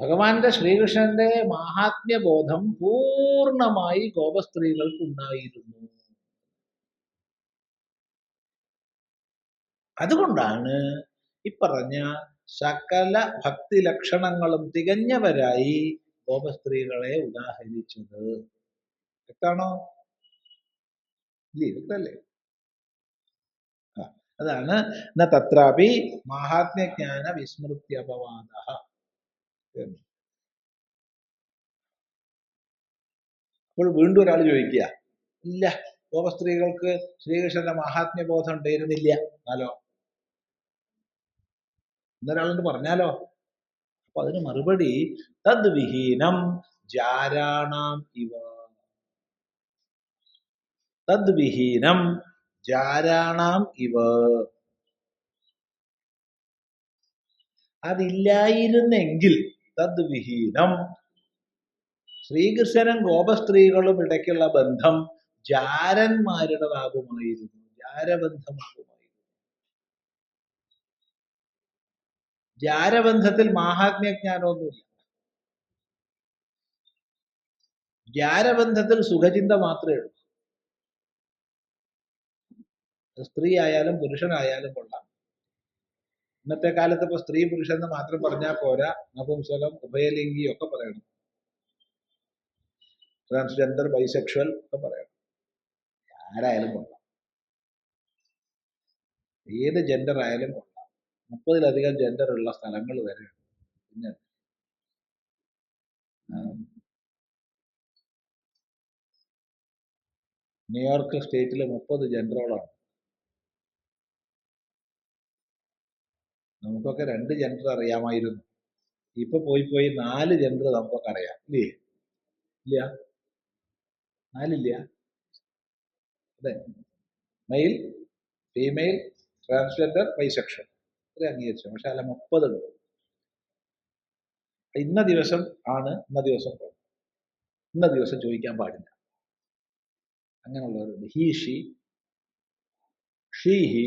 ഭഗവാന്റെ ശ്രീകൃഷ്ണന്റെ മാഹാത്മ്യബോധം പൂർണമായി ഗോപസ്ത്രീകൾക്ക് ഉണ്ടായിരുന്നു അതുകൊണ്ടാണ് ഇപ്പറഞ്ഞ സകല ഭക്തി ലക്ഷണങ്ങളും തികഞ്ഞവരായി ഗോപസ്ത്രീകളെ ഉദാഹരിച്ചത്. വ്യക്താണോ ഇല്ലേ? അതാണ്. ന തത്രാപി മഹാത്മ്യജ്ഞാന വിസ്മൃത്യപവാദ. അപ്പോൾ വീണ്ടും ഒരാൾ ചോദിക്കുക ഇല്ല ഗോപസ്ത്രീകൾക്ക് ശ്രീകൃഷ്ണന്റെ മഹാത്മ്യബോധം ഉണ്ടായിരുന്നില്ല. എന്നാലോ? എന്നൊരാളുണ്ട് പറഞ്ഞാലോ? അപ്പൊ അതിന് മറുപടി തദ്വിഹീനം ജാരാണാം ഇവ. തദ് വിഹീനം ജാരാണാം ഇവ? അതില്ലായിരുന്നെങ്കിൽ തദ്വിഹീനം ശ്രീകൃഷ്ണനും ഗോപസ്ത്രീകളും ഇടയ്ക്കുള്ള ബന്ധം ജാരന്മാരുടേതാകുമായിരുന്നു. ജാരബന്ധമാകുമായിരുന്നു. ജാരബന്ധത്തിൽ മാഹാത്മ്യജ്ഞാനമൊന്നുമില്ല. ജാരബന്ധത്തിൽ സുഖചിന്ത മാത്രമേ ഉള്ളൂ അത് സ്ത്രീ ആയാലും പുരുഷനായാലും കൊള്ളാം. ഇന്നത്തെ കാലത്ത് ഇപ്പൊ സ്ത്രീ പുരുഷൻ എന്ന് മാത്രം പറഞ്ഞാൽ പോരാ. നപുംസകം ഉഭയലിംഗി ഒക്കെ പറയണം. ട്രാൻസ്ജെൻഡർ ബൈസെക്ഷൽ ഒക്കെ പറയണം. ആരായാലും കൊള്ളാം. ഏത് ജെൻഡർ ആയാലും കൊള്ളാം. മുപ്പതിലധികം ജെൻഡർ ഉള്ള സ്ഥലങ്ങൾ വരെ. പിന്നെ ന്യൂയോർക്ക് സ്റ്റേറ്റിലെ മുപ്പത് ജെൻഡറോളാണ്. നമുക്കൊക്കെ രണ്ട് ജെൻഡർ അറിയാമായിരുന്നു. ഇപ്പൊ പോയി പോയി നാല് ജെൻഡർ നമുക്കൊക്കെ അറിയാം. ഇല്ലേ? ഇല്ല? നാലില്ല? അതെ. മെയിൽ ഫീമെയിൽ ട്രാൻസ്ജെൻഡർ ബൈസെക്ഷൻ ഇത്ര അംഗീകരിച്ചു. പക്ഷെ അല്ല മുപ്പതുണ്ട് ഇന്ന ദിവസം ആണ് ഇന്ന ദിവസം ഇന്ന ദിവസം ചോദിക്കാൻ പാടില്ല. അങ്ങനെയുള്ളവരുണ്ട്. He she she he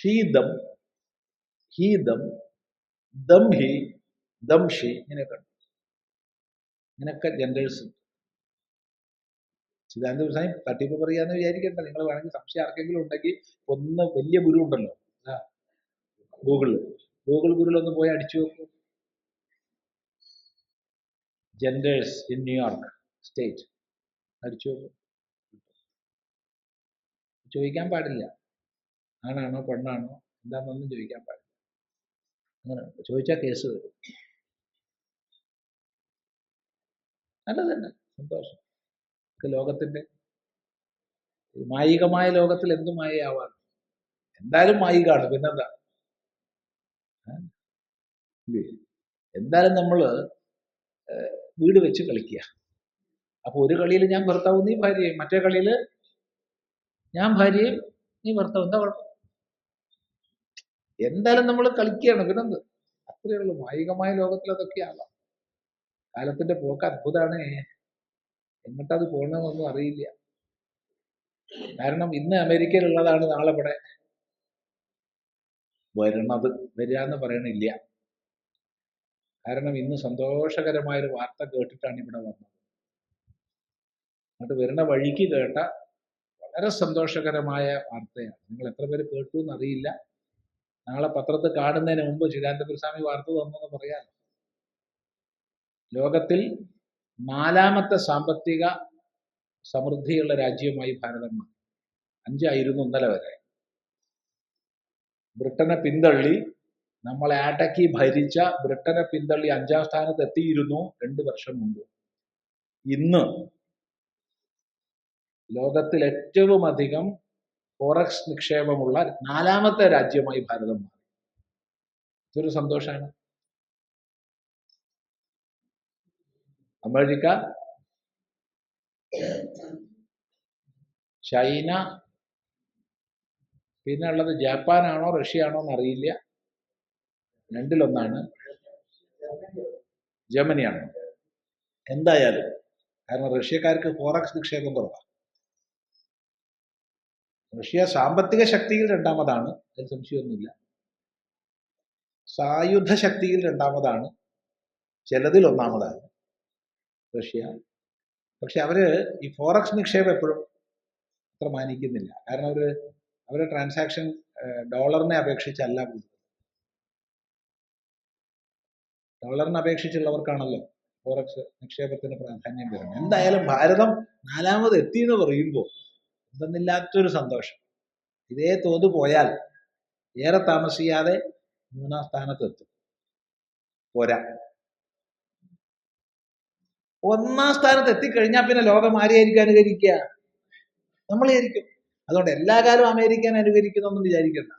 she them he them them he them she ഇങ്ങനെയൊക്കെ ഉണ്ട് ഇങ്ങനെയൊക്കെ ഉണ്ട്. ചിദാനന്ദ പ്രസാദ് തട്ടിപ്പ് പറയാന്ന് വിചാരിക്കണ്ട. നിങ്ങൾ വേണമെങ്കിൽ സംശയം ആർക്കെങ്കിലും ഉണ്ടെങ്കിൽ ഒന്ന് വലിയ ഗുരു ഉണ്ടല്ലോ. ഗൂഗിളിൽ ഗൂഗിൾ ഗുരുവിൽ ഒന്ന് പോയി അടിച്ചു നോക്കൂ. ജെൻഡേഴ്സ് ഇൻ ന്യൂയോർക്ക് സ്റ്റേറ്റ് അടിച്ചു നോക്കൂ. ചോദിക്കാൻ പാടില്ല. ആണാണോ പെണ്ണാണോ എന്താണെന്നൊന്നും ചോദിക്കാൻ പാടില്ല. അങ്ങനെ ചോദിച്ചാൽ കേസ് വരും. നല്ലത് സന്തോഷം. ലോകത്തിന്റെ മായികമായ ലോകത്തിൽ എന്തും മായയാവാം? എന്തായാലും മായികാണ് പിന്നെന്താ? എന്തായാലും നമ്മൾ വീട് വെച്ച് കളിക്കുക. അപ്പോൾ ഒരു കളിയിൽ ഞാൻ ഭർത്താവും നീ ഭാര്യയും. മറ്റേ കളിയിൽ ഞാൻ ഭാര്യയും നീ ഭർത്താവും. എന്താ കുഴപ്പം? എന്തായാലും നമ്മൾ കളിക്കുകയാണ്. പിന്നെന്ത് അത്രയേ ഉള്ളൂ. മായികമായ ലോകത്തിൽ അതൊക്കെ ആവാം കാലത്തിന്റെ പോക്ക് അത്ഭുതമാണ് എങ്ങോട്ടത് പോകണമെന്നൊന്നും അറിയില്ല. കാരണം ഇന്ന് അമേരിക്കയിലുള്ളതാണ് നാളെ ഇവിടെ വരണത് വരിക എന്ന് പറയണില്ല. കാരണം ഇന്ന് സന്തോഷകരമായൊരു വാർത്ത കേട്ടിട്ടാണ് ഇവിടെ വന്നത്. അങ്ങോട്ട് വരുന്ന വഴിക്ക് കേട്ട വളരെ സന്തോഷകരമായ വാർത്തയാണ്. നിങ്ങൾ എത്ര പേര് കേട്ടു എന്നറിയില്ല. നാളെ പത്രത്തിൽ കാണുന്നതിന് മുമ്പ് ചിദാനന്ദപുരസ്വാമി വാർത്ത തന്നെന്ന് പറയാം. ലോകത്തിൽ നാലാമത്തെ സാമ്പത്തിക സമൃദ്ധിയുള്ള രാജ്യമായി ഭാരതം മാറി അഞ്ചായിരുന്നു ഇന്നലെ വരെ. ബ്രിട്ടനെ പിന്തള്ളി നമ്മളെ അടക്കി ഭരിച്ച ബ്രിട്ടനെ പിന്തള്ളി അഞ്ചാം സ്ഥാനത്ത് എത്തിയിരുന്നു രണ്ട് വർഷം മുമ്പ്. ഇന്ന് ലോകത്തിൽ ഏറ്റവും അധികം ഫോറക്സ് നിക്ഷേപമുള്ള നാലാമത്തെ രാജ്യമായി ഭാരതം മാറി. ഇതൊരു സന്തോഷമാണ് അമേരിക്ക ചൈന പിന്നെ ഉള്ളത് ജപ്പാനാണോ റഷ്യ ആണോ എന്നറിയില്ല. രണ്ടിലൊന്നാണ്. ജർമ്മനിയാണ്. എന്തായാലും കാരണം റഷ്യക്കാർക്ക് ഫോറക്സ് നിക്ഷേപം കുറവാണ് റഷ്യ സാമ്പത്തിക ശക്തിയിൽ രണ്ടാമതാണ്. അതിൽ സംശയമൊന്നുമില്ല. സായുധ ശക്തിയിൽ രണ്ടാമതാണ്. ചിലതിൽ ഒന്നാമതാണ് റഷ്യ. പക്ഷെ അവർ ഈ ഫോറക്സ് നിക്ഷേപം എപ്പോഴും അത്ര മാനിക്കുന്നില്ല. കാരണം അവർ അവരുടെ ട്രാൻസാക്ഷൻ ഡോളറിനെ അപേക്ഷിച്ചല്ല ഡോളറിനെ അപേക്ഷിച്ചുള്ളവർക്കാണല്ലോ ഫോറക്സ് നിക്ഷേപത്തിന് പ്രാധാന്യം വരുന്നത്. എന്തായാലും ഭാരതം നാലാമത് എത്തി എന്ന് പറയുമ്പോൾ എന്തെന്നില്ലാത്തൊരു സന്തോഷം. ഇതേ തോത് പോയാൽ ഏറെ താമസിയാതെ മൂന്നാം സ്ഥാനത്തെത്തും. പോരാ. ഒന്നാം സ്ഥാനത്ത് എത്തിക്കഴിഞ്ഞാൽ പിന്നെ ലോകം ആരെയായിരിക്കും അനുകരിക്കുക? നമ്മളായിരിക്കും അതുകൊണ്ട് എല്ലാ കാലവും അമേരിക്കൻ അനുകരിക്കുന്നൊന്നും വിചാരിക്കണ്ട.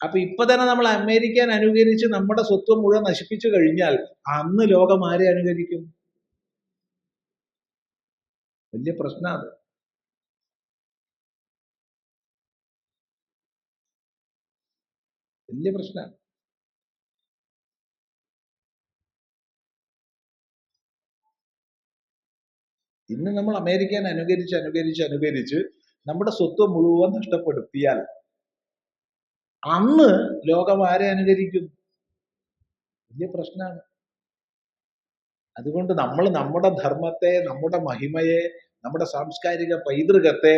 അപ്പൊ ഇപ്പൊ തന്നെ നമ്മൾ അമേരിക്കൻ അനുകരിച്ച് നമ്മുടെ സ്വത്വം മുഴുവൻ നശിപ്പിച്ചു കഴിഞ്ഞാൽ അന്ന് ലോകം ആരെ അനുകരിക്കും? വലിയ പ്രശ്നമാണ് അത്. വലിയ പ്രശ്നമാണ് ഇന്ന് നമ്മൾ അമേരിക്കനെ അനുകരിച്ച് അനുകരിച്ച് അനുകരിച്ച് നമ്മുടെ സ്വത്ത് മുഴുവൻ നഷ്ടപ്പെടുത്തിയാൽ അന്ന് ലോകം ആരെ അനുകരിക്കും? വലിയ പ്രശ്നമാണ് അതുകൊണ്ട് നമ്മൾ നമ്മുടെ ധർമ്മത്തെ നമ്മുടെ മഹിമയെ നമ്മുടെ സാംസ്കാരിക പൈതൃകത്തെ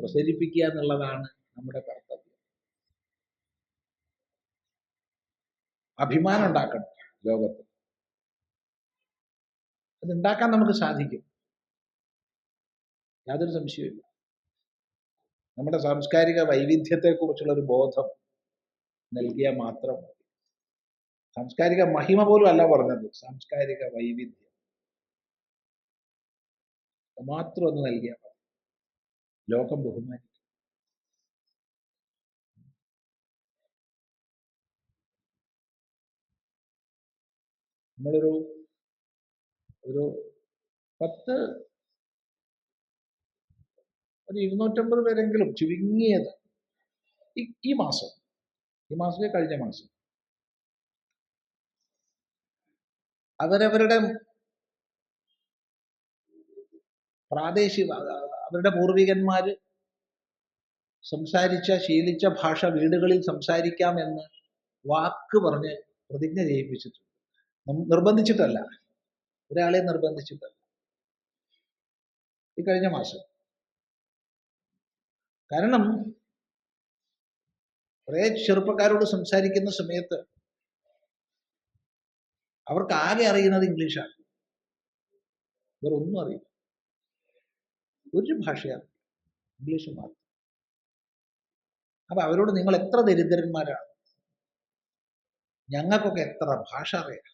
പ്രസരിപ്പിക്കുക എന്നുള്ളതാണ് നമ്മുടെ കർത്തവ്യം. അഭിമാനം ഉണ്ടാക്കണം ലോകത്ത്. അതുണ്ടാക്കാൻ നമുക്ക് സാധിക്കും. യാതൊരു സംശയമില്ല നമ്മുടെ സാംസ്കാരിക വൈവിധ്യത്തെക്കുറിച്ചുള്ള ഒരു ബോധം നൽകിയാൽ മാത്രം മതി സാംസ്കാരിക മഹിമ പോലും അല്ല പറഞ്ഞത്. സാംസ്കാരിക വൈവിധ്യം. മാത്രം ഒന്ന് നൽകിയാൽ മതി. ലോകം ബഹുമാനിക്കും. നമ്മളൊരു ഒരു പത്ത് ഒരു ഇരുന്നൂറ്റമ്പത് പേരെങ്കിലും ചുരുങ്ങിയത് ഈ മാസം. ഈ മാസത്തെ കഴിഞ്ഞ മാസം. അവരവരുടെ പ്രാദേശിക അവരുടെ പൂർവികന്മാർ സംസാരിച്ച ശീലിച്ച ഭാഷ വീടുകളിൽ സംസാരിക്കാം എന്ന് വാക്ക് പറഞ്ഞ് പ്രതിജ്ഞ ചെയ്യിപ്പിച്ചിട്ടുണ്ട്. നിർബന്ധിച്ചിട്ടല്ല. ഒരാളെ നിർബന്ധിച്ചിട്ടല്ല. ഈ കഴിഞ്ഞ മാസം. കാരണം കുറെ ചെറുപ്പക്കാരോട് സംസാരിക്കുന്ന സമയത്ത് അവർക്ക് ആകെ അറിയുന്നത് ഇംഗ്ലീഷാണ് വേറെ ഒന്നും അറിയില്ല. ഒരു ഭാഷയാണ് ഇംഗ്ലീഷ് മാത്രം. അപ്പൊ അവരോട് നിങ്ങൾ എത്ര ദരിദ്രന്മാരാണ്? ഞങ്ങൾക്കൊക്കെ എത്ര ഭാഷ അറിയാം?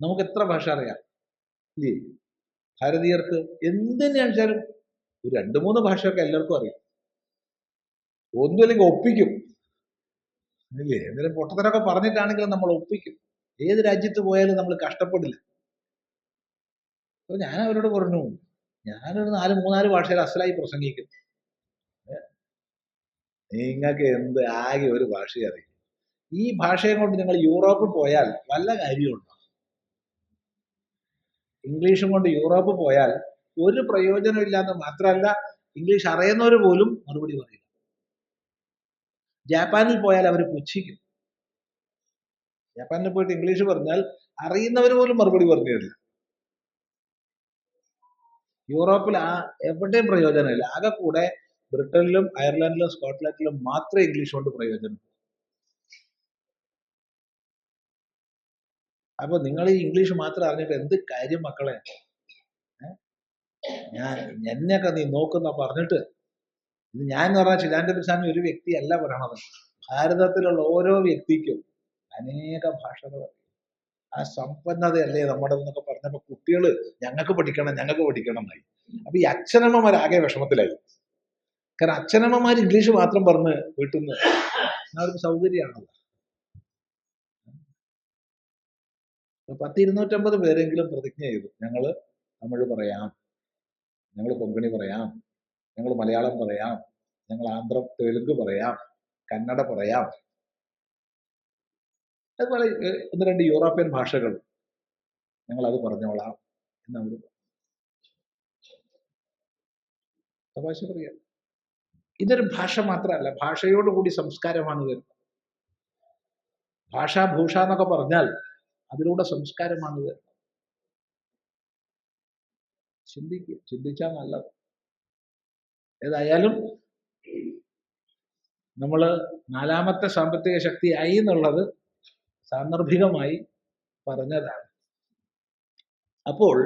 നമുക്ക് എത്ര ഭാഷ അറിയാം? ഇല്ലേ? ഭാരതീയർക്ക് എന്തിനാണെച്ചാലും ഒരു രണ്ട് മൂന്ന് ഭാഷയൊക്കെ എല്ലാവർക്കും അറിയാം. ഒന്നുമില്ലെങ്കിൽ ഒപ്പിക്കും. ഇല്ലേ? എന്തെങ്കിലും പൊട്ടത്തരൊക്കെ പറഞ്ഞിട്ടാണെങ്കിലും നമ്മൾ ഒപ്പിക്കും. ഏത് രാജ്യത്ത് പോയാലും നമ്മൾ കഷ്ടപ്പെടില്ല. അപ്പൊ ഞാൻ അവരോട് പറഞ്ഞു ഞാനൊരു നാല് മൂന്നാൽ ഭാഷയിൽ അസലായി പ്രസംഗിക്കും. നിങ്ങൾക്ക് എന്ത് ആകെ ഒരു ഭാഷ അറിയും ഈ ഭാഷയും കൊണ്ട് നിങ്ങൾ യൂറോപ്പിൽ പോയാൽ വല്ല കാര്യമുണ്ടോ ഇംഗ്ലീഷും കൊണ്ട് യൂറോപ്പ് പോയാൽ ഒരു പ്രയോജനം ഇല്ലാന്ന് മാത്രമല്ല ഇംഗ്ലീഷ് അറിയുന്നവർ പോലും മറുപടി പറയില്ല. ജാപ്പാനിൽ പോയാൽ അവർ പുച്ഛിക്കും. ജപ്പാനിൽ പോയിട്ട് ഇംഗ്ലീഷ് പറഞ്ഞാൽ അറിയുന്നവർ പോലും മറുപടി പറഞ്ഞു തരില്ല. യൂറോപ്പിൽ ആ എവിടെയും പ്രയോജനമില്ല. ആകെ കൂടെ ബ്രിട്ടനിലും അയർലൻഡിലും സ്കോട്ട്ലൻഡിലും മാത്രമേ ഇംഗ്ലീഷ് കൊണ്ട് പ്രയോജനം അപ്പൊ നിങ്ങൾ ഈ ഇംഗ്ലീഷ് മാത്രം അറിഞ്ഞിട്ട് എന്ത് കാര്യം മക്കളെ? ഞാൻ എന്നെയൊക്കെ നീ നോക്കുന്ന പറഞ്ഞിട്ട് ഇത് ഞാൻ എന്ന് പറഞ്ഞാൽ ചിദാനന്ദ സ്വാമി ഒരു വ്യക്തിയല്ല പറയണത് ഭാരതത്തിലുള്ള ഓരോ വ്യക്തിക്കും അനേക ഭാഷകൾ. ആ സമ്പന്നതയല്ലേ നമ്മുടെ എന്നൊക്കെ പറഞ്ഞപ്പോ കുട്ടികൾ ഞങ്ങൾക്ക് പഠിക്കണം ഞങ്ങൾക്ക് പഠിക്കണം എന്നായി. അപ്പൊ ഈ അച്ഛനമ്മമാരാകെ വിഷമത്തിലായി. കാരണം അച്ഛനമ്മമാർ ഇംഗ്ലീഷ് മാത്രം പറഞ്ഞ് വീട്ടിൽ നിന്ന് അവർക്ക് സൗകര്യമാണല്ലോ പത്ത് ഇരുന്നൂറ്റമ്പത് പേരെങ്കിലും പ്രതിജ്ഞ ചെയ്തു. ഞങ്ങൾ തമിഴ് പറയാം. ഞങ്ങൾ കൊങ്കണി പറയാം. ഞങ്ങൾ മലയാളം പറയാം. ഞങ്ങൾ ആന്ധ്ര തെലുങ്ക് പറയാം. കന്നഡ പറയാം. അതുപോലെ ഒന്ന് രണ്ട് യൂറോപ്യൻ ഭാഷകൾ ഞങ്ങൾ അത് പറഞ്ഞോളാം എന്ന് അവർ തമാശ പറയാം. ഇതൊരു ഭാഷ മാത്രമല്ല ഭാഷയോട് കൂടി സംസ്കാരമാണ് വരുന്നത്. ഭാഷാ ഭൂഷ എന്നൊക്കെ പറഞ്ഞാൽ അതിലൂടെ സംസ്കാരമാണ് വരുന്നത്. ചിന്തിക്കുക ചിന്തിച്ചാൽ നല്ലത്. ഏതായാലും നമ്മൾ നാലാമത്തെ സാമ്പത്തിക ശക്തിയായി എന്നുള്ളത് സാന്ദർഭികമായി പറഞ്ഞതാണ്. അപ്പോൾ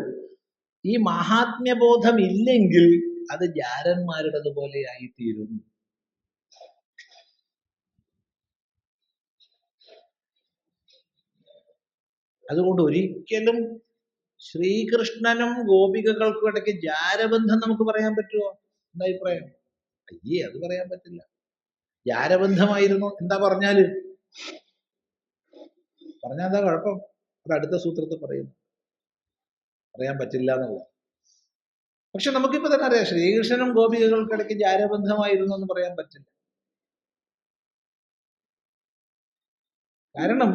ഈ മഹാത്മ്യബോധം ഇല്ലെങ്കിൽ അത് ജാരന്മാരുടേതുപോലെയായി ആയിത്തീരും അതുകൊണ്ട് ഒരിക്കലും ശ്രീകൃഷ്ണനും ഗോപികകൾക്കും ഇടയ്ക്ക് ജാരബന്ധം നമുക്ക് പറയാൻ പറ്റുമോ എന്താ അഭിപ്രായം? അയ്യേ അത് പറയാൻ പറ്റില്ല. ജാരബന്ധമായിരുന്നു എന്താ പറഞ്ഞാൽ? പറഞ്ഞാ എന്താ കുഴപ്പം? അത് അടുത്ത സൂത്രത്തിൽ പറയുന്നു പറയാൻ പറ്റില്ല എന്നുള്ളത് പക്ഷെ നമുക്കിപ്പോ തന്നെ അറിയാം ശ്രീകൃഷ്ണനും ഗോപികകൾക്കിടയ്ക്ക് ജാരബന്ധമായിരുന്നു എന്ന് പറയാൻ പറ്റില്ല. കാരണം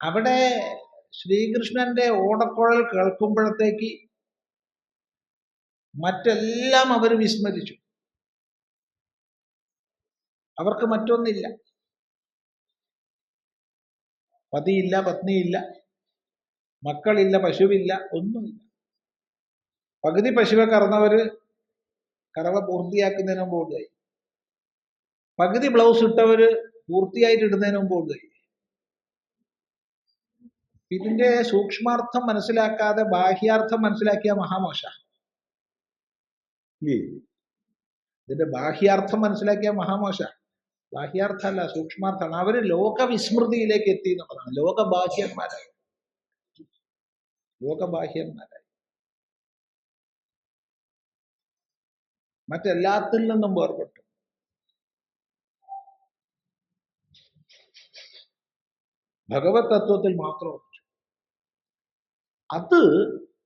അവിടെ ശ്രീകൃഷ്ണന്റെ ഓടക്കുഴൽ കേൾക്കുമ്പോഴത്തേക്ക് മറ്റെല്ലാം അവർ വിസ്മരിച്ചു. അവർക്ക് മറ്റൊന്നില്ല. പതിയില്ല പത്നിയില്ല മക്കളില്ല പശുവില്ല ഒന്നുമില്ല. പകുതി പശുവെ കറന്നവര് കറവ പൂർത്തിയാക്കുന്നതിന് മുമ്പ് ഓടുകയായി. പകുതി ബ്ലൗസ് ഇട്ടവര് പൂർത്തിയായിട്ട് ഇടുന്നതിന് മുമ്പ് ഓടുകയായി. ഇതിന്റെ സൂക്ഷ്മാർത്ഥം മനസ്സിലാക്കാതെ ബാഹ്യാർത്ഥം മനസ്സിലാക്കിയ മഹാമോശ. ഇല്ലേ? ഇതിന്റെ ബാഹ്യാർത്ഥം മനസ്സിലാക്കിയ മഹാമോശ. ബാഹ്യാർത്ഥമല്ല സൂക്ഷ്മാർത്ഥമാണ്. അവർ ലോകവിസ്മൃതിയിലേക്ക് എത്തി എന്നുള്ളതാണ്. ലോകബാഹ്യന്മാരായി. ലോകബാഹ്യന്മാരായി. മറ്റെല്ലാത്തിൽ നിന്നും വേർപെട്ടു. ഭഗവത് തത്വത്തിൽ മാത്രം അത്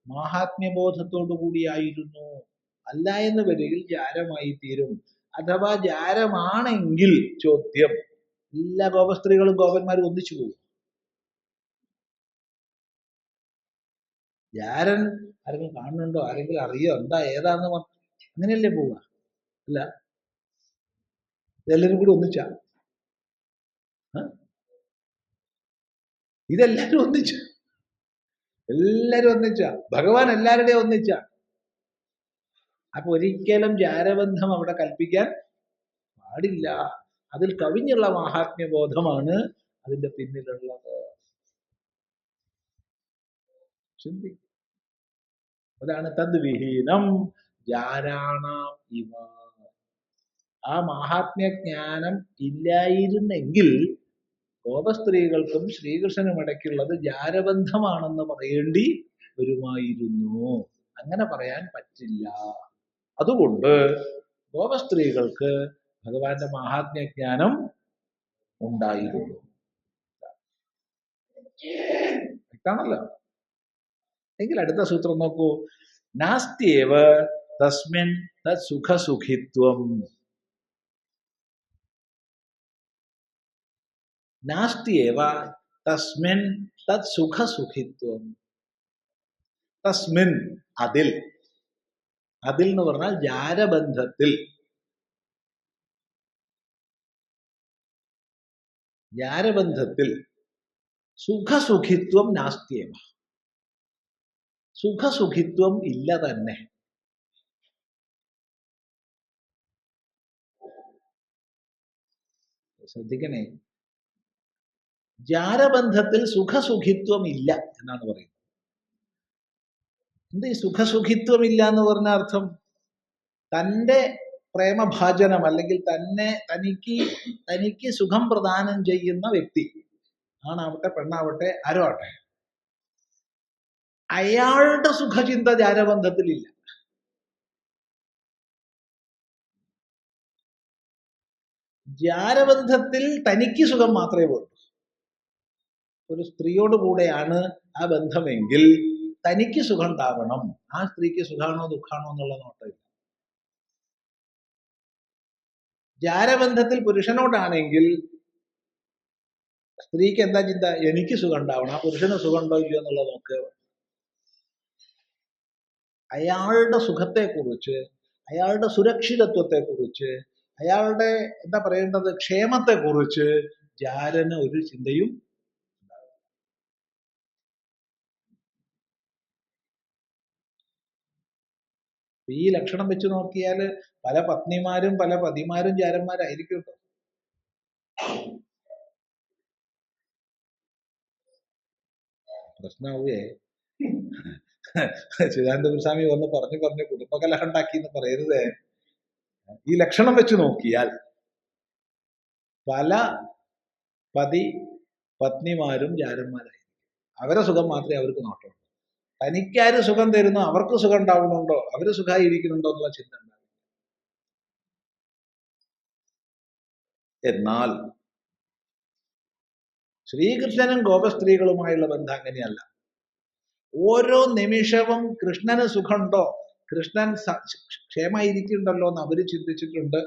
മാഹാത്മ്യബോധത്തോടു കൂടിയായിരുന്നു അല്ല എന്ന് വരികിൽ ജാരമായി തീരും. അഥവാ ജാരമാണെങ്കിൽ ചോദ്യം എല്ലാ ഗോപസ്ത്രീകളും ഗോപന്മാരും ഒന്നിച്ചു പോകും. ജാരൻ ആരെങ്കിലും കാണുന്നുണ്ടോ? ആരെങ്കിലും അറിയോ? എന്താ? ഏതാന്ന് അങ്ങനെയല്ലേ പോവുക. അല്ല. ഇതെല്ലാരും കൂടി ഒന്നിച്ചാ? ഇതെല്ലാരും ഒന്നിച്ച? എല്ലാരും ഒന്നിച്ച? ഭഗവാൻ എല്ലാവരുടെയും ഒന്നിച്ച? അപ്പൊ ഒരിക്കലും ജാരബന്ധം അവിടെ കൽപ്പിക്കാൻ പാടില്ല. അതിൽ കവിഞ്ഞുള്ള മാഹാത്മ്യബോധമാണ് അതിന്റെ പിന്നിലുള്ളത്. അതാണ് തദ് വിഹീനം ജാരാണാം ഇവ. ആ മാഹാത്മ്യജ്ഞാനം ഇല്ലായിരുന്നെങ്കിൽ ഗോപസ്ത്രീകൾക്കും ശ്രീകൃഷ്ണനും ഇടയ്ക്കുള്ളത് ജാരബന്ധമാണെന്ന് പറയേണ്ടി വരുമായിരുന്നു. അങ്ങനെ പറയാൻ പറ്റില്ല. അതുകൊണ്ട് ഗോപസ്ത്രീകൾക്ക് ഭഗവാന്റെ മഹാത്മ്യജ്ഞാനം ഉണ്ടായിരുന്നു. വ്യക്താണല്ലോ എങ്കിൽ അടുത്ത സൂത്രം നോക്കൂ. നാസ്തിയേവ തസ്മിൻ സുഖസുഖിത്വം നാസ്തിയേവ തസ്മിൻ തത് സുഖസുഖിത്വം തസ്മിൻ അതിൽ അതിൽ എന്ന് പറഞ്ഞാൽ ജാരബന്ധത്തിൽ. ജാരബന്ധത്തിൽ. സുഖസുഖിത്വം നാസ്തിയേവ സുഖസുഖിത്വം ഇല്ല തന്നെ. ശ്രദ്ധിക്കണേ. ജാരബന്ധത്തിൽ സുഖസുഖിത്വം ഇല്ല എന്നാണ് പറയുന്നത്. എന്ത് ഈ സുഖസുഖിത്വം ഇല്ല എന്ന് പറഞ്ഞ അർത്ഥം? തന്റെ പ്രേമഭാജനം അല്ലെങ്കിൽ തന്നെ തനിക്ക് തനിക്ക് സുഖം പ്രദാനം ചെയ്യുന്ന വ്യക്തി. ആണാവട്ടെ പെണ്ണാവട്ടെ ആരോ ആട്ടെ അയാളുടെ സുഖചിന്ത ജാരബന്ധത്തിലില്ല ജാരബന്ധത്തിൽ തനിക്ക് സുഖം മാത്രമേ ഉള്ളൂ ഒരു സ്ത്രീയോട് കൂടെയാണ് ആ ബന്ധമെങ്കിൽ തനിക്ക് സുഖം ഉണ്ടാവണം ആ സ്ത്രീക്ക് സുഖാണോ ദുഃഖാണോ എന്നുള്ള നോട്ടമില്ല. ജാരബന്ധത്തിൽ പുരുഷനോടാണെങ്കിൽ സ്ത്രീക്ക് എന്താ ചിന്ത? എനിക്ക് സുഖം ഉണ്ടാവണം ആ പുരുഷന് സുഖം ഉണ്ടോ ഇല്ലയോ എന്നുള്ളത് നോക്കുക അയാളുടെ സുഖത്തെക്കുറിച്ച് അയാളുടെ സുരക്ഷിതത്വത്തെക്കുറിച്ച് അയാളുടെ എന്താ പറയേണ്ടത്? ക്ഷേമത്തെക്കുറിച്ച് ജാരന് ഒരു ചിന്തയും ഈ ലക്ഷണം വെച്ച് നോക്കിയാൽ പല പത്നിമാരും പല പതിമാരും ചാരന്മാരായിരിക്കും കേട്ടോ പ്രശ്നമാവുകയെ ചിദാനന്ദപുരസ്വാമി വന്ന് പറഞ്ഞു പറഞ്ഞു കുടുംബകലഹം ഉണ്ടാക്കി എന്ന് പറയരുത്. ഈ ലക്ഷണം വെച്ച് നോക്കിയാൽ പല പതി പത്നിമാരും ജാരന്മാരായിരിക്കും അവരെ സുഖം മാത്രമേ അവർക്ക് നോട്ടുള്ളൂ. തനിക്കാര് സുഖം തരുന്നു അവർക്ക് സുഖം ഉണ്ടാവുന്നുണ്ടോ? അവർ സുഖമായി ഇരിക്കുന്നുണ്ടോ എന്നുള്ള ചിന്ത എന്നാൽ ശ്രീകൃഷ്ണനും ഗോപസ്ത്രീകളുമായുള്ള ബന്ധം അങ്ങനെയല്ല. ഓരോ നിമിഷവും കൃഷ്ണന് സുഖമുണ്ടോ? കൃഷ്ണൻ ക്ഷേമായിരിക്കുന്നുണ്ടല്ലോ എന്ന് അവർ ചിന്തിച്ചിട്ടുണ്ട്.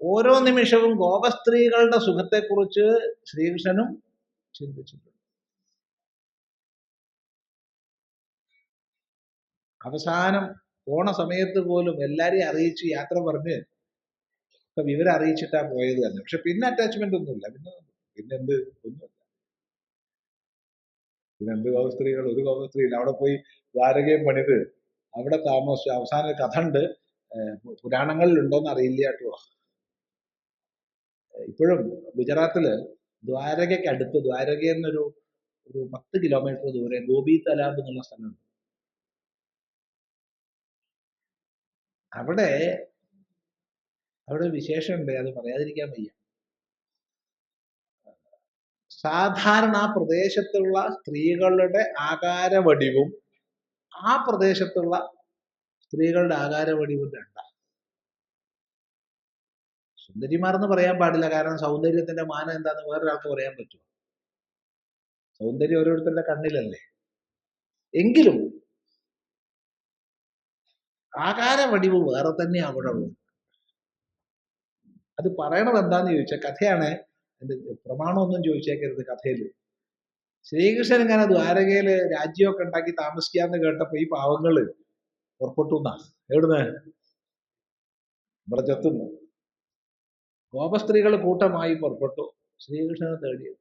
ഓരോ നിമിഷവും ഗോപസ്ത്രീകളുടെ സുഖത്തെക്കുറിച്ച് ശ്രീകൃഷ്ണനും ചിന്തിച്ചിട്ടുണ്ട്. അവസാനം പോണ സമയത്ത് പോലും എല്ലാരെയും അറിയിച്ച് യാത്ര പറഞ്ഞ് ഇപ്പൊ വിവരം അറിയിച്ചിട്ടാ പോയത് തന്നെ. പക്ഷെ പിന്നെ അറ്റാച്ച്മെന്റ് ഒന്നുമില്ല. പിന്നെ പിന്നെ എന്ത്? ഒന്നുമില്ല. പിന്നെ എന്ത് ഗോപസ്ത്രീകൾ ഒരു ഗോപസ്ത്രീയില്ല അവിടെ പോയി ദ്വാരകയും പണിത്. അവിടെ താമസിച്ചു അവസാന കഥ ഉണ്ട് ഉണ്ടോന്ന് അറിയില്ല കേട്ടോ. ഇപ്പോഴും ഗുജറാത്തിൽ ദ്വാരകയ്ക്ക് അടുത്ത് നിന്നൊരു ഒരു പത്ത് കിലോമീറ്റർ ദൂരെ ഗോപി തലാബ് എന്നുള്ള സ്ഥലമുണ്ട്. അവിടെ അവിടെ വിശേഷം വിശേഷമുണ്ട് അത് പറയാതിരിക്കാൻ വയ്യ. സാധാരണ ആ പ്രദേശത്തുള്ള സ്ത്രീകളുടെ ആകാരവടിവും ആ പ്രദേശത്തുള്ള സ്ത്രീകളുടെ ആകാരവടിവും രണ്ടാണ് സുന്ദരിമാർ എന്ന് പറയാൻ പാടില്ല കാരണം സൗന്ദര്യത്തിന്റെ മാനം എന്താന്ന് വേറൊരാൾക്ക് പറയാൻ പറ്റുമോ? സൗന്ദര്യം ഓരോരുത്തരുടെ കണ്ണിലല്ലേ? എങ്കിലും ആകാരവടിവ് വേറെ തന്നെ അവിടെ ഉള്ളത്. അത് പറയണത് എന്താന്ന് ചോദിച്ചാൽ കഥയാണ് എന്റെ പ്രമാണമൊന്നും ചോദിച്ചേക്കരുത് കഥയിൽ. ശ്രീകൃഷ്ണൻ ഇങ്ങനെ ദ്വാരകയിൽ രാജ്യമൊക്കെ ഉണ്ടാക്കി താമസിക്കാന്ന് കേട്ടപ്പോ ഈ പാവങ്ങൾ പുറപ്പെട്ടു എവിടുന്ന്? വ്രജത്തുനിന്ന് ഗോപസ്ത്രീകൾ കൂട്ടമായി പുറപ്പെട്ടു. ശ്രീകൃഷ്ണനെ തേടിയത്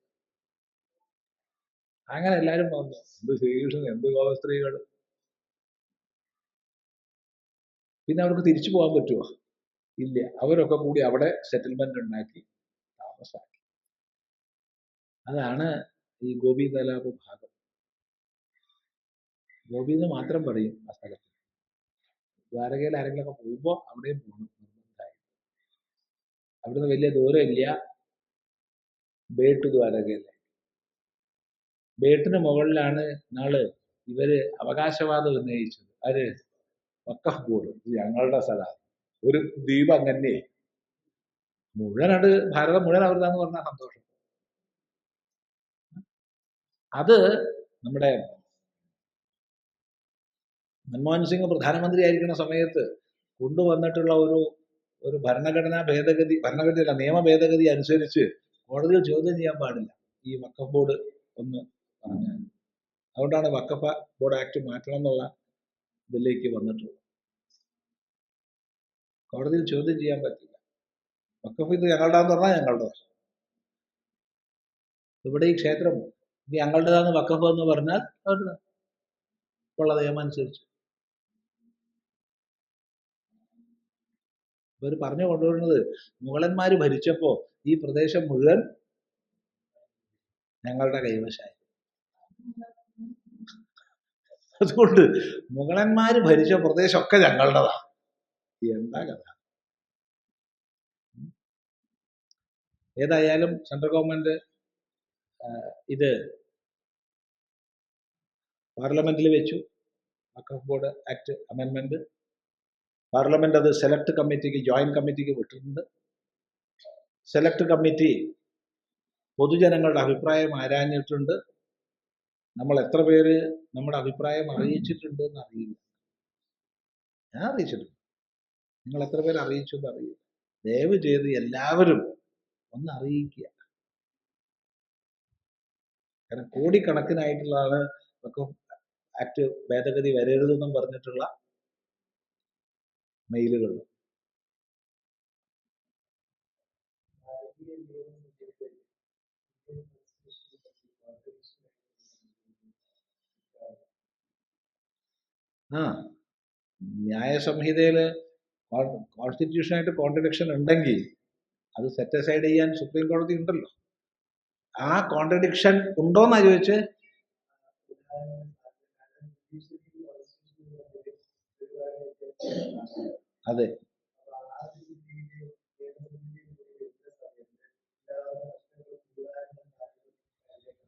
അങ്ങനെ എല്ലാരും വന്നു. എന്ത് ശ്രീകൃഷ്ണൻ എന്ത് ഗോപസ്ത്രീകൾ പിന്നെ അവർക്ക് തിരിച്ചു പോകാൻ പറ്റുമോ ഇല്ല. അവരൊക്കെ കൂടി അവിടെ സെറ്റിൽമെന്റ് ഉണ്ടാക്കി താമസാക്കി. അതാണ് ഈ ഗോപി തലാബ് ഭാഗം. ഗോപി എന്ന് മാത്രം പറയും ആ സ്ഥലത്ത്. ദ്വാരകയിൽ ആരെങ്കിലുമൊക്കെ പോകുമ്പോൾ അവിടെയും പോകണം അവിടുന്ന് വലിയ ദൂരമില്ല. ബേട്ട് ദ്വാരകയിലെ ബേട്ടിന് മുകളിലാണ് നാൾ ഇവർ അവകാശവാദം ഉന്നയിച്ചത്. ആര്? ബോർഡ് ഞങ്ങളുടെ സ്ഥലമാണ് ഒരു ദ്വീപ് അങ്ങനെ മുഴുവനായിട്ട് ഭാരതം മുഴുവൻ അവരുതാന്ന് പറഞ്ഞാൽ സന്തോഷം. അത് നമ്മുടെ മൻമോഹൻ സിംഗ് പ്രധാനമന്ത്രി ആയിരിക്കുന്ന സമയത്ത് കൊണ്ടുവന്നിട്ടുള്ള ഒരു ഒരു ഭരണഘടനാ ഭേദഗതി ഭരണഘടന അല്ല, നിയമ ഭേദഗതി അനുസരിച്ച് കോടതിയിൽ ചോദ്യം ചെയ്യാൻ പാടില്ല. ഈ വക്കഫ് ബോർഡ് ഒന്ന് പറഞ്ഞാൽ. അതുകൊണ്ടാണ് വക്കഫ ബോർഡ് ആക്ട് മാറ്റണം എന്നുള്ള ഇതിലേക്ക് വന്നിട്ടുള്ളത്. കോടതിയിൽ ചോദ്യം ചെയ്യാൻ പറ്റില്ല. വക്കഫ് ഇത് ഞങ്ങളുടെന്ന് പറഞ്ഞാൽ ഞങ്ങളുടെ ഇവിടെ ഈ ക്ഷേത്രം ഇത് ഞങ്ങളുടേതാന്ന് വക്കഫ് എന്ന് പറഞ്ഞാൽ അവരുടെ ഉള്ള നിയമം അനുസരിച്ച്. ഇവർ പറഞ്ഞു കൊണ്ടുവരുന്നത് മുഗളന്മാർ ഭരിച്ചപ്പോ ഈ പ്രദേശം മുഴുവൻ ഞങ്ങളുടെ കൈവശമായി. അതുകൊണ്ട് മുഗളന്മാർ ഭരിച്ച പ്രദേശമൊക്കെ ഞങ്ങളുടേതാ എന്താ കഥ ഏതായാലും സെൻട്രൽ ഗവൺമെന്റ് ഇത് പാർലമെന്റിൽ വെച്ചു. വഖഫ് ബോർഡ് ആക്ട് അമെൻമെന്റ് പാർലമെന്റ് അത് സെലക്ട് കമ്മിറ്റിക്ക് ജോയിന്റ് കമ്മിറ്റിക്ക് വിട്ടിട്ടുണ്ട്. സെലക്ട് കമ്മിറ്റി പൊതുജനങ്ങളുടെ അഭിപ്രായം ആരാഞ്ഞിട്ടുണ്ട്? നമ്മൾ എത്ര പേര് നമ്മുടെ അഭിപ്രായം അറിയിച്ചിട്ടുണ്ട് എന്ന് അറിയില്ല. ഞാൻ അറിയിച്ചിട്ടുണ്ട് നിങ്ങൾ എത്ര പേര് അറിയിച്ചു എന്ന് അറിയില്ല. ദയവ് ചെയ്ത് എല്ലാവരും ഒന്ന് അറിയിക്കുക. കാരണം കോടിക്കണക്കിനായിട്ടുള്ളതാണ് ഒക്കെ ആക്ട് ഭേദഗതി വരരുതെന്നും പറഞ്ഞിട്ടുള്ള മെയിലുകൾ. ആ. ന്യായ സംഹിതയിൽ കോൺസ്റ്റിറ്റ്യൂഷനായിട്ട് കോൺട്രഡിക്ഷൻ ഉണ്ടെങ്കിൽ അത് സെറ്റ് അസൈഡ് ചെയ്യാൻ സുപ്രീം കോടതി ഉണ്ടല്ലോ. ആ കോൺട്രഡിക്ഷൻ ഉണ്ടോന്നാ ചോദിച്ച്? അതെ.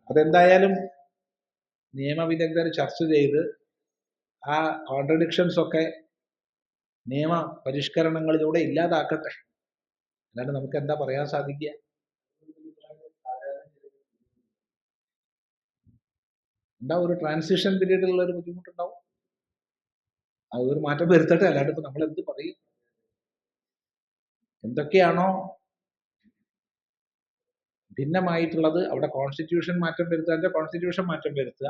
അതെന്തായാലും നിയമവിദഗ്ധർ ചർച്ച ചെയ്ത് ആ കോൺട്രഡിക്ഷൻസ് ഒക്കെ നിയമ പരിഷ്കരണങ്ങളിലൂടെ ഇല്ലാതാക്കട്ടെ. അല്ലാണ്ട് നമുക്ക് എന്താ പറയാൻ സാധിക്കുക? എന്താ ഒരു ട്രാൻസിഷൻ പീരീഡിലുള്ള ഒരു ബുദ്ധിമുട്ടുണ്ടാവും? അത് ഒരു മാറ്റം വരുത്തട്ടെ. അല്ലാണ്ട് ഇപ്പൊ നമ്മൾ എന്ത് പറയും? എന്തൊക്കെയാണോ ഭിന്നമായിട്ടുള്ളത് അവിടെ കോൺസ്റ്റിറ്റ്യൂഷൻ മാറ്റം വരുത്താൻ കോൺസ്റ്റിറ്റ്യൂഷൻ മാറ്റം വരുത്തുക.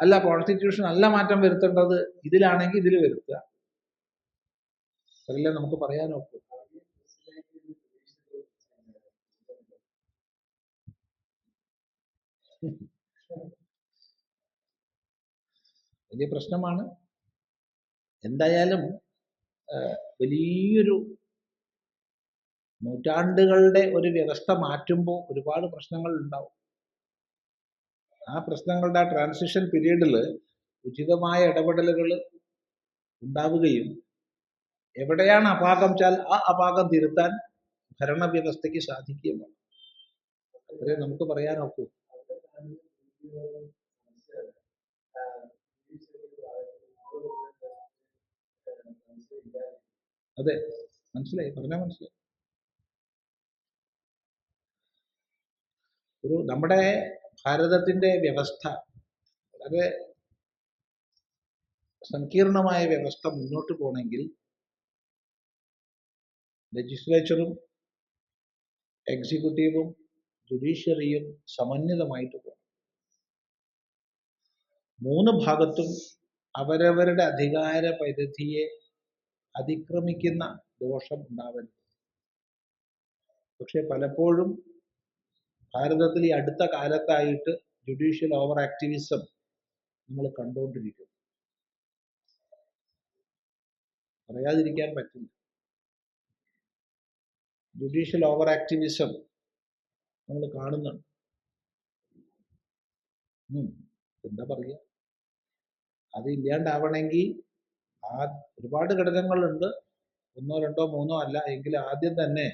അല്ല കോൺസ്റ്റിറ്റ്യൂഷൻ അല്ല മാറ്റം വരുത്തേണ്ടത് ഇതിലാണെങ്കിൽ ഇതിൽ വരുത്തുക. അതല്ലേ നമുക്ക് പറയാൻ ഒക്കും വലിയ പ്രശ്നമാണ്. എന്തായാലും വലിയൊരു നൂറ്റാണ്ടുകളുടെ ഒരു വ്യവസ്ഥ മാറ്റുമ്പോൾ ഒരുപാട് പ്രശ്നങ്ങൾ ഉണ്ടാവും. ആ പ്രശ്നങ്ങളുടെ ആ ട്രാൻസിഷൻ പീരീഡിൽ ഉചിതമായ ഇടപെടലുകൾ ഉണ്ടാവുകയും എവിടെയാണ് അപാകം ചാൽ ആ അപാകം തിരുത്താൻ ഭരണവ്യവസ്ഥയ്ക്ക് സാധിക്കുകയും അത്രേ നമുക്ക് പറയാൻ ഒക്കൂ അതെ മനസ്സിലായി? പറഞ്ഞാൽ മനസ്സിലായി. ഒരു നമ്മുടെ ഭാരതത്തിന്റെ വ്യവസ്ഥ വളരെ സങ്കീർണമായ വ്യവസ്ഥ മുന്നോട്ട് പോകണമെങ്കിൽ ലെജിസ്ലേച്ചറും എക്സിക്യൂട്ടീവും ജുഡീഷ്യറിയും സമന്വിതമായിട്ട് പോകും മൂന്ന് ഭാഗത്തും അവരവരുടെ അധികാര പരിധിയെ അതിക്രമിക്കുന്ന ദോഷം ഉണ്ടാവരുത്. പക്ഷെ പലപ്പോഴും ഭാരതത്തിൽ ഈ അടുത്ത കാലത്തായിട്ട് ജുഡീഷ്യൽ ഓവർ ആക്ടിവിസം നമ്മൾ കണ്ടുകൊണ്ടിരിക്കുന്നു. പറയാതിരിക്കാൻ പറ്റില്ല. ജുഡീഷ്യൽ ഓവർ ആക്ടിവിസം നമ്മൾ കാണുന്നുണ്ട്. എന്താ പറയുക? അത് ഇല്ലാണ്ടാവണമെങ്കിൽ ആ ഒരുപാട് ഘടകങ്ങളുണ്ട്. ഒന്നോ രണ്ടോ മൂന്നോ അല്ല. എങ്കിൽ ആദ്യം തന്നെ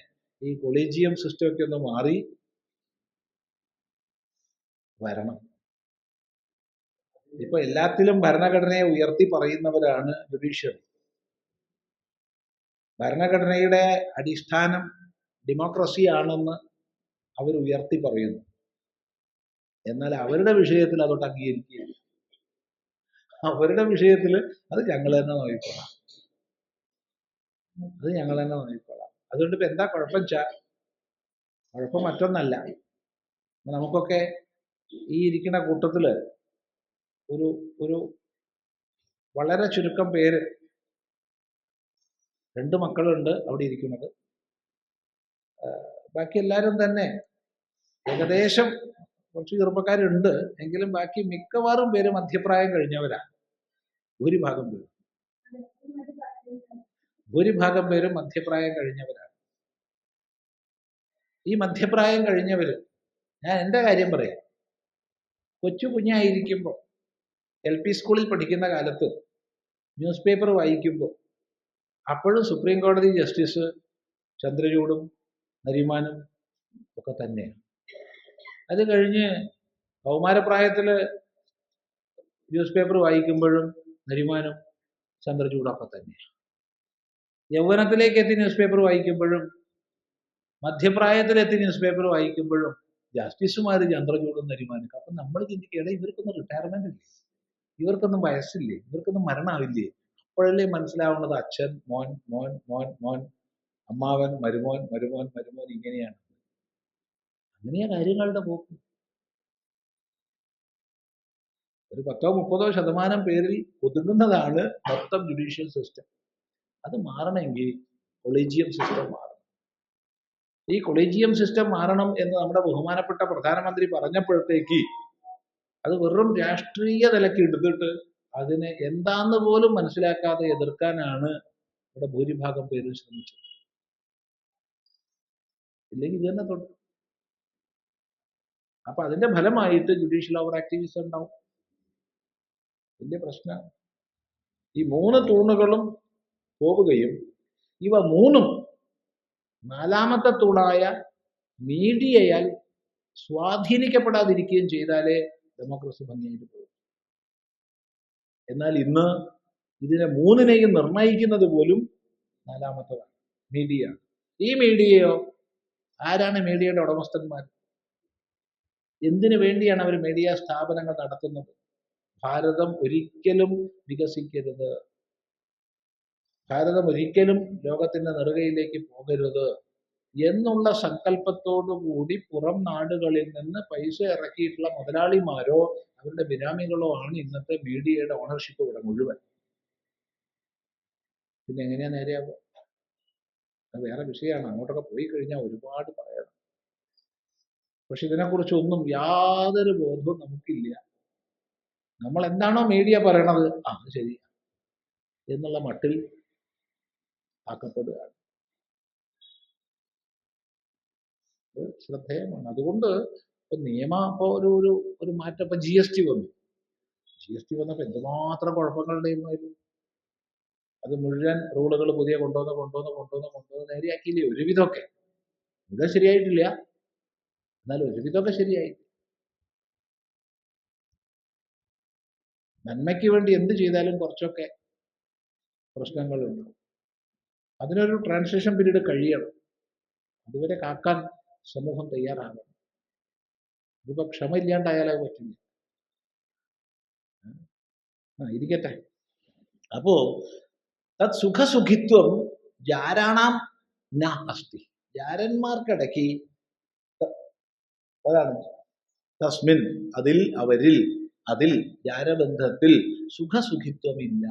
ഈ കൊളീജിയം സിസ്റ്റം ഒക്കെ ഒന്ന് മാറി വരണം. ഇപ്പൊ എല്ലാത്തിലും ഭരണഘടനയെ ഉയർത്തി പറയുന്നവരാണ് ജുഡീഷ്യറി ഭരണഘടനയുടെ അടിസ്ഥാനം ഡെമോക്രസി ആണെന്ന് അവർ ഉയർത്തി പറയുന്നു. എന്നാൽ അവരുടെ വിഷയത്തിൽ അതോട്ട് അംഗീകരിക്കുകയില്ല. അവരുടെ വിഷയത്തിൽ അത് ഞങ്ങൾ തന്നെ നോക്കിക്കോളാം അത് ഞങ്ങൾ തന്നെ നോക്കിക്കോളാം അതുകൊണ്ട് ഇപ്പൊ എന്താ കുഴപ്പം വെച്ചാൽ കുഴപ്പം മറ്റൊന്നല്ല. നമുക്കൊക്കെ ഈ ഇരിക്കുന്ന കൂട്ടത്തിൽ ഒരു ഒരു വളരെ ചുരുക്കം പേര് രണ്ട് മക്കളുണ്ട് അവിടെ ഇരിക്കുന്നത്. ബാക്കി എല്ലാവരും തന്നെ. ഏകദേശം കുറച്ച് ചെറുപ്പക്കാരുണ്ട്. എങ്കിലും ബാക്കി മിക്കവാറും പേര് മധ്യപ്രായം കഴിഞ്ഞവരാണ് ഭൂരിഭാഗം പേരും. ഭൂരിഭാഗം പേരും മധ്യപ്രായം കഴിഞ്ഞവരാണ്. ഈ മധ്യപ്രായം കഴിഞ്ഞവര് ഞാൻ എന്റെ കാര്യം പറയാം. കൊച്ചു കുഞ്ഞായിരിക്കുമ്പോൾ എൽ പി സ്കൂളിൽ പഠിക്കുന്ന കാലത്ത് ന്യൂസ് പേപ്പർ വായിക്കുമ്പോൾ അപ്പോഴും സുപ്രീം കോടതി ജസ്റ്റിസ് ചന്ദ്രചൂഡും നരിമാനും ഒക്കെ തന്നെയാണ് അത് കഴിഞ്ഞ് കൗമാരപ്രായത്തിൽ ന്യൂസ് പേപ്പർ വായിക്കുമ്പോഴും നരിമാനും ചന്ദ്രചൂടൊക്കെ തന്നെയാണ് യൗവനത്തിലേക്ക് എത്തി ന്യൂസ് പേപ്പർ വായിക്കുമ്പോഴും മധ്യപ്രായത്തിലെത്തി ന്യൂസ് പേപ്പർ വായിക്കുമ്പോഴും ജസ്റ്റിസുമാർ ചന്ദ്രചൂടും നരിമാനൊക്കെ അപ്പം നമ്മൾ ചിന്തിക്കുകയാണ് ഇവർക്കൊന്നും റിട്ടയർമെന്റ് ഇല്ലേ? ഇവർക്കൊന്നും വയസ്സില്ലേ? ഇവർക്കൊന്നും മരണമാവില്ലേ അപ്പോഴല്ലേ മനസ്സിലാവുന്നത് അച്ഛൻ മോൻ മോൻ മോൻ മോൻ അമ്മാവൻ മരുമോൻ മരുമോൻ മരുമോൻ ഇങ്ങനെയാണ്. അങ്ങനെയാ കാര്യങ്ങളുടെ പോക്ക്. ഒരു പത്തോ മുപ്പതോ ശതമാനം പേരിൽ ഒതുങ്ങുന്നതാണ് മൊത്തം ജുഡീഷ്യൽ സിസ്റ്റം അത് മാറണമെങ്കിൽ കൊളീജിയം സിസ്റ്റം മാറണം. ഈ കൊളീജിയം സിസ്റ്റം മാറണം എന്ന് നമ്മുടെ ബഹുമാനപ്പെട്ട പ്രധാനമന്ത്രി പറഞ്ഞപ്പോഴത്തേക്ക് അത് വെറും രാഷ്ട്രീയ നിലയ്ക്ക് എടുത്തിട്ട് അതിനെ എന്താന്ന് പോലും മനസ്സിലാക്കാതെ എതിർക്കാനാണ് ഇവിടെ ഭൂരിഭാഗം പേരും ശ്രമിച്ചത്. ഇല്ലെങ്കിൽ ഇത് തന്നെ അപ്പൊ അതിന്റെ ഫലമായിട്ട് ജുഡീഷ്യൽ ഓവർ ആക്ടിവിസം ഉണ്ടാവും. വലിയ പ്രശ്നമാണ്. ഈ മൂന്ന് തൂണുകളും പോവുകയും ഇവ മൂന്നും നാലാമത്തെ തൂണായ മീഡിയയാൽ സ്വാധീനിക്കപ്പെടാതിരിക്കുകയും ചെയ്താലേ ഡെമോക്രസി ഭംഗിയായിട്ട് പോകും. എന്നാൽ ഇന്ന് ഇതിനെ മൂന്നിനെയും നിർണയിക്കുന്നത് പോലും നാലാമത്തതാണ് മീഡിയ ഈ മീഡിയയോ ആരാണ് മീഡിയയുടെ ഉടമസ്ഥന്മാർ എന്തിനു വേണ്ടിയാണ് അവർ മീഡിയ സ്ഥാപനങ്ങൾ നടത്തുന്നത്? ഭാരതം ഒരിക്കലും വികസിക്കരുത്. ഭാരതം ഒരിക്കലും ലോകത്തിന്റെ നെറുകയിലേക്ക് പോകരുത് എന്നുള്ള സങ്കല്പത്തോടുകൂടി പുറം നാടുകളിൽ നിന്ന് പൈസ ഇറക്കിയിട്ടുള്ള മുതലാളിമാരോ അവരുടെ ബിനാമികളോ ആണ് ഇന്നത്തെ മീഡിയയുടെ ഓണർഷിപ്പ് ഇവിടെ മുഴുവൻ. പിന്നെ എങ്ങനെയാ നേരെയാവുക? അത് വേറെ വിഷയമാണ്. അങ്ങോട്ടൊക്കെ പോയി കഴിഞ്ഞാൽ ഒരുപാട് പറയണം. പക്ഷെ ഇതിനെക്കുറിച്ചൊന്നും യാതൊരു ബോധവും നമുക്കില്ല. നമ്മൾ എന്താണോ മീഡിയ പറയണത് ആ ശരി എന്നുള്ള മട്ടിൽ ആക്കപ്പെടുകയാണ്. ശ്രദ്ധേയമാണ്. അതുകൊണ്ട് ഇപ്പൊ നിയമ ഇപ്പൊ ഒരു ഒരു ഒരു മാറ്റം. ഇപ്പൊ ജി എസ് ടി വന്നു. ജി എസ് ടി വന്നപ്പോ എന്തുമാത്രം കുഴപ്പങ്ങളുണ്ടായിരുന്നു അത് മുഴുവൻ റൂളുകൾ പുതിയ കൊണ്ടുവന്ന് കൊണ്ടുവന്ന് കൊണ്ടുവന്ന് കൊണ്ടുവന്ന് നേരെയാക്കിയില്ലേ? ഒരുവിധമൊക്കെ. മുഴുവൻ ശരിയായിട്ടില്ല. എന്നാലും ഒരുവിധമൊക്കെ ശരിയായി. നന്മയ്ക്ക് വേണ്ടി എന്ത് ചെയ്താലും കുറച്ചൊക്കെ പ്രശ്നങ്ങളുണ്ട്. അതിനൊരു ട്രാൻസിഷൻ പീരീഡ് കഴിയണം. അതുവരെ കാക്കാൻ സമൂഹം തയ്യാറാകണം. ഇതിപ്പോ ക്ഷമ ഇല്ലാണ്ടായാലേ പറ്റില്ല. ആ ഇരിക്കട്ടെ. അപ്പോ തത് സുഖസുഖിത്വം ജാരാണാം ന അസ്തി. ജാരന്മാർക്കിടയ്ക്ക് അതാണ്. തസ്മിൻ അതിൽ അവരിൽ അതിൽ ജാരബന്ധത്തിൽ സുഖസുഖിത്വമില്ല.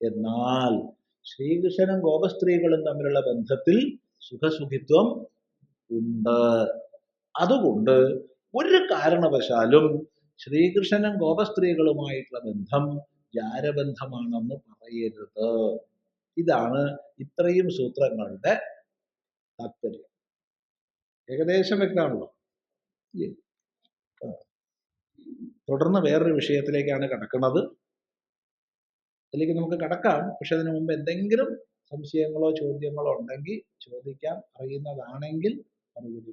എന്നാൽ ശ്രീകൃഷ്ണനും ഗോപസ്ത്രീകളും തമ്മിലുള്ള ബന്ധത്തിൽ സുഖസുഖിത്വം ഉണ്ട്. അതുകൊണ്ട് ഒരു കാരണവശാലും ശ്രീകൃഷ്ണനും ഗോപസ്ത്രീകളുമായിട്ടുള്ള ബന്ധം ജാരബന്ധമാണെന്ന് പറയരുത്. ഇതാണ് ഇത്രയും സൂത്രങ്ങളുടെ താല്പര്യം ഏകദേശം വ്യക്തമാണല്ലോ. തുടർന്ന് വേറൊരു വിഷയത്തിലേക്കാണ് കടക്കുന്നത് അതിലേക്ക് നമുക്ക് കടക്കാം. പക്ഷെ അതിനു മുമ്പ് എന്തെങ്കിലും സംശയങ്ങളോ ചോദ്യങ്ങളോ ഉണ്ടെങ്കിൽ ചോദിക്കാം. അറിയുന്നതാണെങ്കിൽ മറുപടി